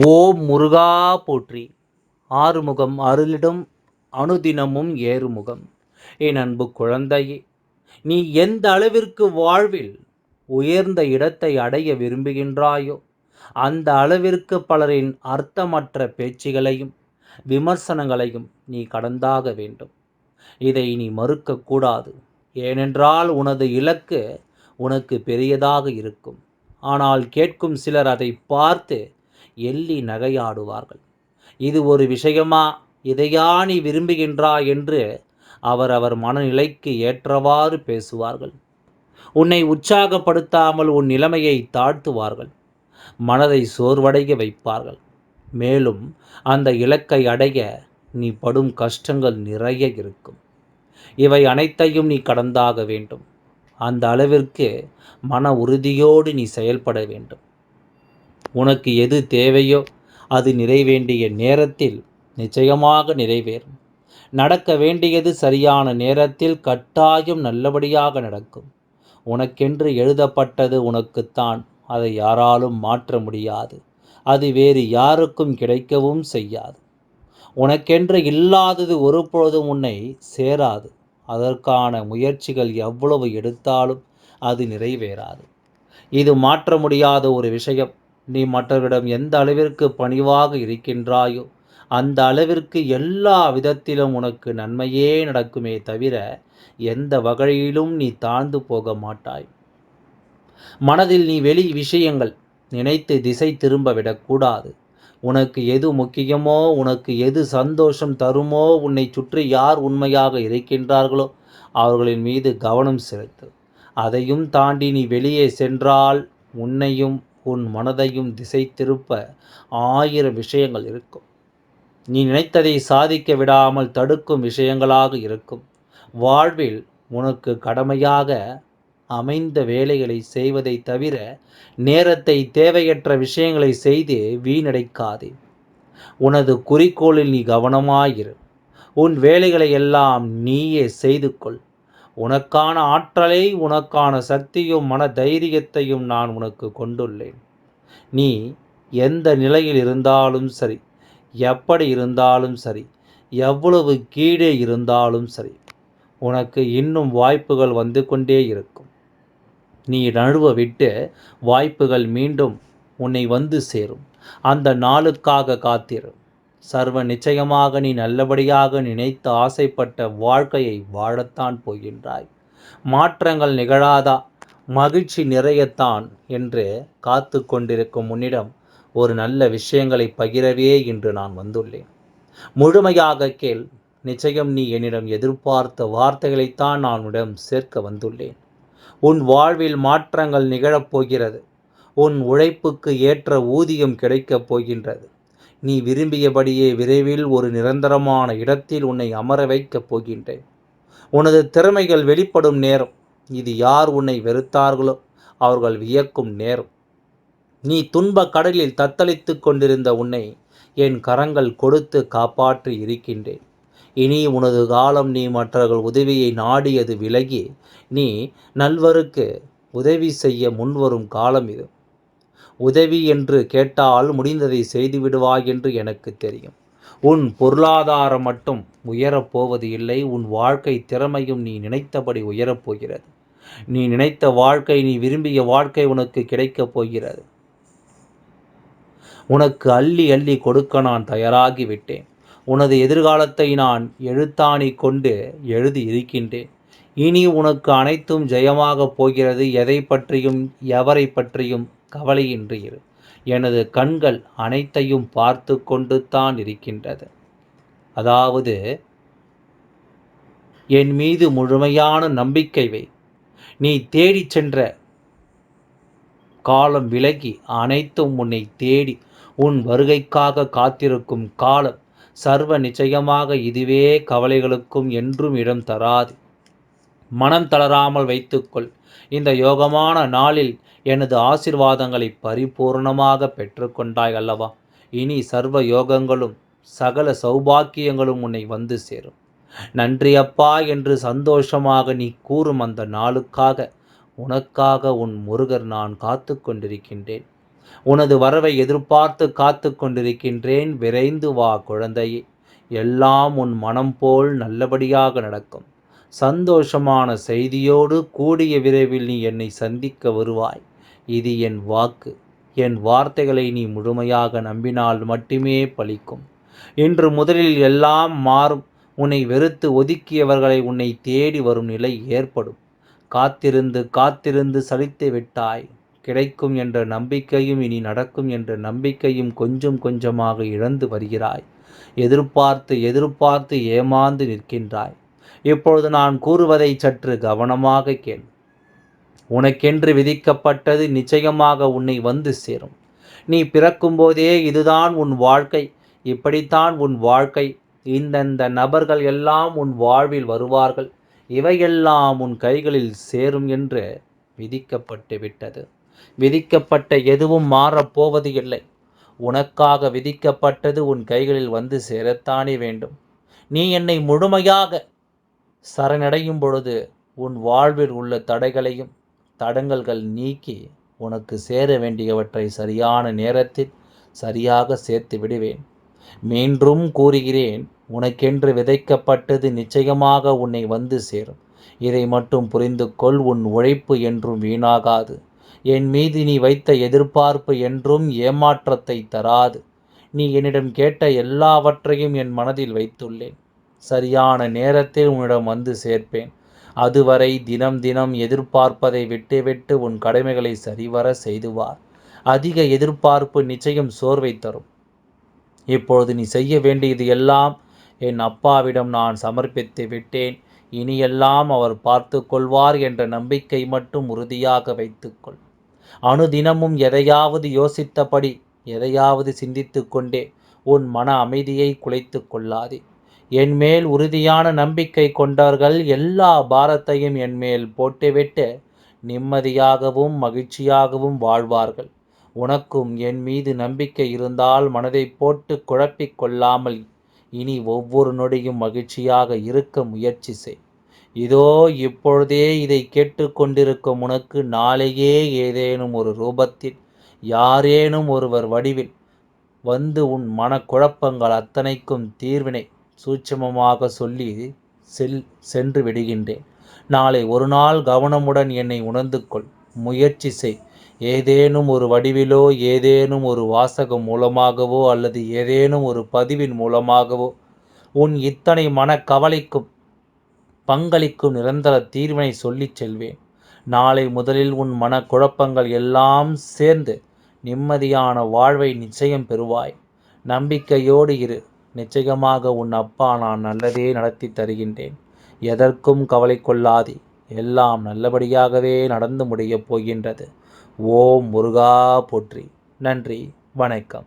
ஓம் முருகா போற்றி. ஆறுமுகம் அருளிடும் அனுதினமும் ஏறுமுகம். என் அன்பு குழந்தையே நீ எந்த அளவிற்கு வாழ்வில் உயர்ந்த இடத்தை அடைய விரும்புகின்றாயோ அந்த அளவிற்கு பலரின் அர்த்தமற்ற பேச்சுகளையும் விமர்சனங்களையும் நீ கடந்தாக வேண்டும். இதை நீ மறுக்கக்கூடாது. ஏனென்றால் உனது இலக்கு உனக்கு பெரியதாக இருக்கும். ஆனால் கேட்கும் சிலர் அதை பார்த்து எள்ளி நகையாடுவார்கள். இது ஒரு விஷயமா? இதையா நீ விரும்புகின்றா என்று அவர் மனநிலைக்கு ஏற்றவாறு பேசுவார்கள். உன்னை உற்சாகப்படுத்தாமல் உன் நிலைமையை தாழ்த்துவார்கள். மனதை சோர்வடைய வைப்பார்கள். மேலும் அந்த இலக்கை அடைய நீ படும் கஷ்டங்கள் நிறைய இருக்கும். இவை அனைத்தையும் நீ கடந்தாக வேண்டும். அந்த அளவிற்கு மன உறுதியோடு நீ செயல்பட வேண்டும். உனக்கு எது தேவையோ அது நிறைவேண்டிய நேரத்தில் நிச்சயமாக நிறைவேறும். நடக்க வேண்டியது சரியான நேரத்தில் கட்டாயம் நல்லபடியாக நடக்கும். உனக்கென்று எழுதப்பட்டது உனக்குத்தான். அதை யாராலும் மாற்ற முடியாது. அது வேறு யாருக்கும் கிடைக்கவும் செய்யாது. உனக்கென்று இல்லாதது ஒருபொழுதும் உன்னை சேராது. அதற்கான முயற்சிகள் எவ்வளவு எடுத்தாலும் அது நிறைவேறாது. இது மாற்ற முடியாத ஒரு விஷயம். நீ மற்றவரிடம் எந்த அளவிற்கு பணிவாக இருக்கின்றாயோ அந்த அளவிற்கு எல்லா விதத்திலும் உனக்கு நன்மையே நடக்குமே தவிர எந்த வகையிலும் நீ தாழ்ந்து போக மாட்டாய். மனதில் நீ வெளி விஷயங்கள் நினைத்து திசை திரும்ப விடக்கூடாது. உனக்கு எது முக்கியமோ உனக்கு எது சந்தோஷம் தருமோ உன்னை சுற்றி யார் உண்மையாக இருக்கின்றார்களோ அவர்களின் மீது கவனம் செலுத்து. அதையும் தாண்டி நீ வெளியே சென்றால் உன்னையும் உன் மனதையும் திசை திருப்ப ஆயிரம் விஷயங்கள் இருக்கும். நீ நினைத்ததை சாதிக்க விடாமல் தடுக்கும் விஷயங்களாக இருக்கும். வாழ்வில் உனக்கு கடமையாக அமைந்த வேலைகளை செய்வதை தவிர நேரத்தை தேவையற்ற விஷயங்களை செய்து வீணடைக்காதே. உனது குறிக்கோளில் நீ கவனமாயிரு. உன் வேலைகளை எல்லாம் நீயே செய்து கொள். உனக்கான ஆற்றலை உனக்கான சக்தியும் மன தைரியத்தையும் நான் உனக்கு கொண்டுள்ளேன். நீ எந்த நிலையில் இருந்தாலும் சரி எப்படி இருந்தாலும் சரி எவ்வளவு கீழே இருந்தாலும் சரி உனக்கு இன்னும் வாய்ப்புகள் வந்து கொண்டே இருக்கும். நீ நழுவ விட்டு வாய்ப்புகள் மீண்டும் உன்னை வந்து சேரும். அந்த நாளுக்காக காத்திரும் சர்வ நிச்சயமாக நீ நல்லபடியாக நினைத்து ஆசைப்பட்ட வாழ்க்கையை வாழத்தான் போகின்றாய். மாற்றங்கள் நிகழாதா? மகிழ்ச்சி நிறையத்தான் என்று காத்து கொண்டிருக்கும் உன்னிடம் ஒரு நல்ல விஷயங்களை பகிரவே இன்று நான் வந்துள்ளேன். முழுமையாக கேள் நிச்சயம் நீ என்னிடம் எதிர்பார்த்த வார்த்தைகளைத்தான் நான் உன்னிடம் சேர்க்க வந்துள்ளேன். உன் வாழ்வில் மாற்றங்கள் நிகழப்போகிறது உன் உழைப்புக்கு ஏற்ற ஊதியம் கிடைக்கப் போகின்றது. நீ விரும்பியபடியே விரைவில் ஒரு நிரந்தரமான இடத்தில் உன்னை அமர வைக்கப் போகின்றேன். உனது திறமைகள் வெளிப்படும் நேரம். இது யார் உன்னை வெறுத்தார்களோ அவர்கள் வியக்கும் நேரம். நீ துன்ப கடலில் தத்தளித்து கொண்டிருந்த உன்னை என் கரங்கள் கொடுத்து காப்பாற்றி இருக்கின்றேன். இனி உனது காலம் நீ மற்றவர்கள் உதவியை நாடியது விலகி நீ நல்வருக்கு உதவி செய்ய முன்வரும் காலம் இது. உதவி என்று கேட்டால் முடிந்ததை செய்துவிடுவாய் என்று எனக்கு தெரியும். உன் பொருளாதாரம் மட்டும் உயரப்போவது இல்லை உன் வாழ்க்கை திறமையும் நீ நினைத்தபடி உயரப்போகிறது நீ நினைத்த வாழ்க்கை நீ விரும்பிய வாழ்க்கை உனக்கு கிடைக்கப் போகிறது. உனக்கு அள்ளி அள்ளி கொடுக்க நான் தயாராகிவிட்டேன் உனது எதிர்காலத்தை நான் எழுத்தாணி கொண்டு எழுதி இருக்கின்றேன். இனி உனக்கு அனைத்தும் ஜெயமாகப் போகிறது. எதை பற்றியும் எவரை பற்றியும் கவலையின்றி இரு. எனது கண்கள் அனைத்தையும் பார்த்து கொண்டு தான் இருக்கின்றது. அதாவது என் மீது முழுமையான நம்பிக்கை வை. நீ தேடிச் சென்ற காலம் விலகி அனைத்தும் உன்னை தேடி உன் வருகைக்காக காத்திருக்கும் காலம் சர்வ நிச்சயமாக இதுவே கவலைகளுக்கும் என்றும் இடம் தராது. மனம் தளராமல் வைத்துக்கொள். இந்த யோகமான நாளில் எனது ஆசிர்வாதங்களை பரிபூர்ணமாக பெற்றுக்கொண்டாய் அல்லவா? இனி சர்வ யோகங்களும் சகல சௌபாக்கியங்களும் உன்னை வந்து சேரும். நன்றி அப்பா என்று சந்தோஷமாக நீ கூறும் அந்த நாளுக்காக உனக்காக உன் முருகர் நான் காத்து கொண்டிருக்கின்றேன். உனது வரவை எதிர்பார்த்து காத்து கொண்டிருக்கின்றேன் விரைந்து வா குழந்தையே. எல்லாம் உன் மனம் போல் நல்லபடியாக நடக்கும். சந்தோஷமான செய்தியோடு கூடிய விரைவில் நீ என்னை சந்திக்க வருவாய். இது என் வாக்கு. என் வார்த்தைகளை நீ முழுமையாக நம்பினால் மட்டுமே பலிக்கும் இன்று முதலில் எல்லாம் மாறும். உன்னை வெறுத்து ஒதுக்கியவர்களை உன்னை தேடி வரும் நிலை ஏற்படும். காத்திருந்து காத்திருந்து சலித்து விட்டாய். கிடைக்கும் என்ற நம்பிக்கையும் இனி நடக்கும் என்ற நம்பிக்கையும் கொஞ்சம் கொஞ்சமாக இழந்து வருகிறாய். எதிர்பார்த்து எதிர்பார்த்து ஏமாந்து நிற்கின்றாய். இப்பொழுது நான் கூறுவதை சற்று கவனமாக கேள். உனக்கென்று விதிக்கப்பட்டது நிச்சயமாக உன்னை வந்து சேரும். நீ பிறக்கும்போதே இதுதான் உன் வாழ்க்கை. இப்படித்தான் உன் வாழ்க்கை. இந்தந்த நபர்கள் எல்லாம் உன் வாழ்வில் வருவார்கள். இவையெல்லாம் உன் கைகளில் சேரும் என்று விதிக்கப்பட்டு விட்டது. விதிக்கப்பட்ட எதுவும் மாறப்போவது இல்லை. உனக்காக விதிக்கப்பட்டது உன் கைகளில் வந்து சேரத்தானே வேண்டும். நீ என்னை முழுமையாக சரணடையும் பொழுது உன் வாழ்வில் உள்ள தடைகளையும் தடங்கல்கள் நீக்கி உனக்கு சேர வேண்டியவற்றை சரியான நேரத்தில் சரியாக சேர்த்து விடுவேன். மீண்டும் கூறுகிறேன் உனக்கென்று விதைக்கப்பட்டது நிச்சயமாக உன்னை வந்து சேரும். இதை மட்டும் புரிந்து கொள் உன் உழைப்பு என்றும் வீணாகாது. என் மீது நீ வைத்த எதிர்பார்ப்பு என்றும் ஏமாற்றத்தை தராது. நீ என்னிடம் கேட்ட எல்லாவற்றையும் என் மனதில் வைத்துள்ளேன். சரியான நேரத்தில் உன்னிடம் வந்து சேர்ப்பேன். அதுவரை தினம் தினம் எதிர்பார்ப்பதை விட்டுவிட்டு உன் கடமைகளை சரிவர செய்துவார். அதிக எதிர்பார்ப்பு நிச்சயம் சோர்வை தரும். இப்பொழுது நீ செய்ய வேண்டியது எல்லாம் என் அப்பாவிடம் நான் சமர்ப்பித்து விட்டேன். இனியெல்லாம் அவர் பார்த்து கொள்வார் என்ற நம்பிக்கை மட்டும் உறுதியாக வைத்துக்கொள். அணுதினமும் எதையாவது யோசித்தபடி எதையாவது சிந்தித்து கொண்டே உன் மன அமைதியை குலைத்து கொள்ளாதே. என் மேல் உறுதியான நம்பிக்கை கொண்டவர்கள் எல்லா பாரத்தையும் என் மேல் போட்டுவிட்டு நிம்மதியாகவும் மகிழ்ச்சியாகவும் வாழ்வார்கள். உனக்கும் என் மீது நம்பிக்கை இருந்தால் மனதை போட்டு குழப்பிக் கொள்ளாமல் இனி ஒவ்வொரு நொடியும் மகிழ்ச்சியாக இருக்க முயற்சி செய். இதோ இப்பொழுதே இதை கேட்டுக்கொண்டிருக்கும் உனக்கு நாளையே ஏதேனும் ஒரு ரூபத்தில் யாரேனும் ஒருவர் வடிவில் வந்து உன் மனக்குழப்பங்கள் அத்தனைக்கும் தீர்வினை சூட்சமமாக சொல்லி செல் சென்று விடுகின்றேன். நாளை ஒரு நாள் கவனமுடன் என்னை உணர்ந்து கொள் முயற்சி செய். ஏதேனும் ஒரு வடிவிலோ ஏதேனும் ஒரு வாசகம் மூலமாகவோ அல்லது ஏதேனும் ஒரு பதிவின் மூலமாகவோ உன் இத்தனை மனக்கவலைக்கும் பங்களிக்கும் நிரந்தர தீர்வினை சொல்லிச் செல்வேன். நாளை முதலில் உன் மனக்குழப்பங்கள் எல்லாம் சேர்ந்து நிம்மதியான வாழ்வை நிச்சயம் பெறுவாய். நம்பிக்கையோடு இரு. நிச்சயமாக உன் அப்பா நான் நல்லதே நடத்தி தருகின்றேன். எதற்கும் கவலை கொள்ளாதே. எல்லாம் நல்லபடியாகவே நடந்து முடியப் போகின்றது. ஓம் முருகா போற்றி. நன்றி வணக்கம்.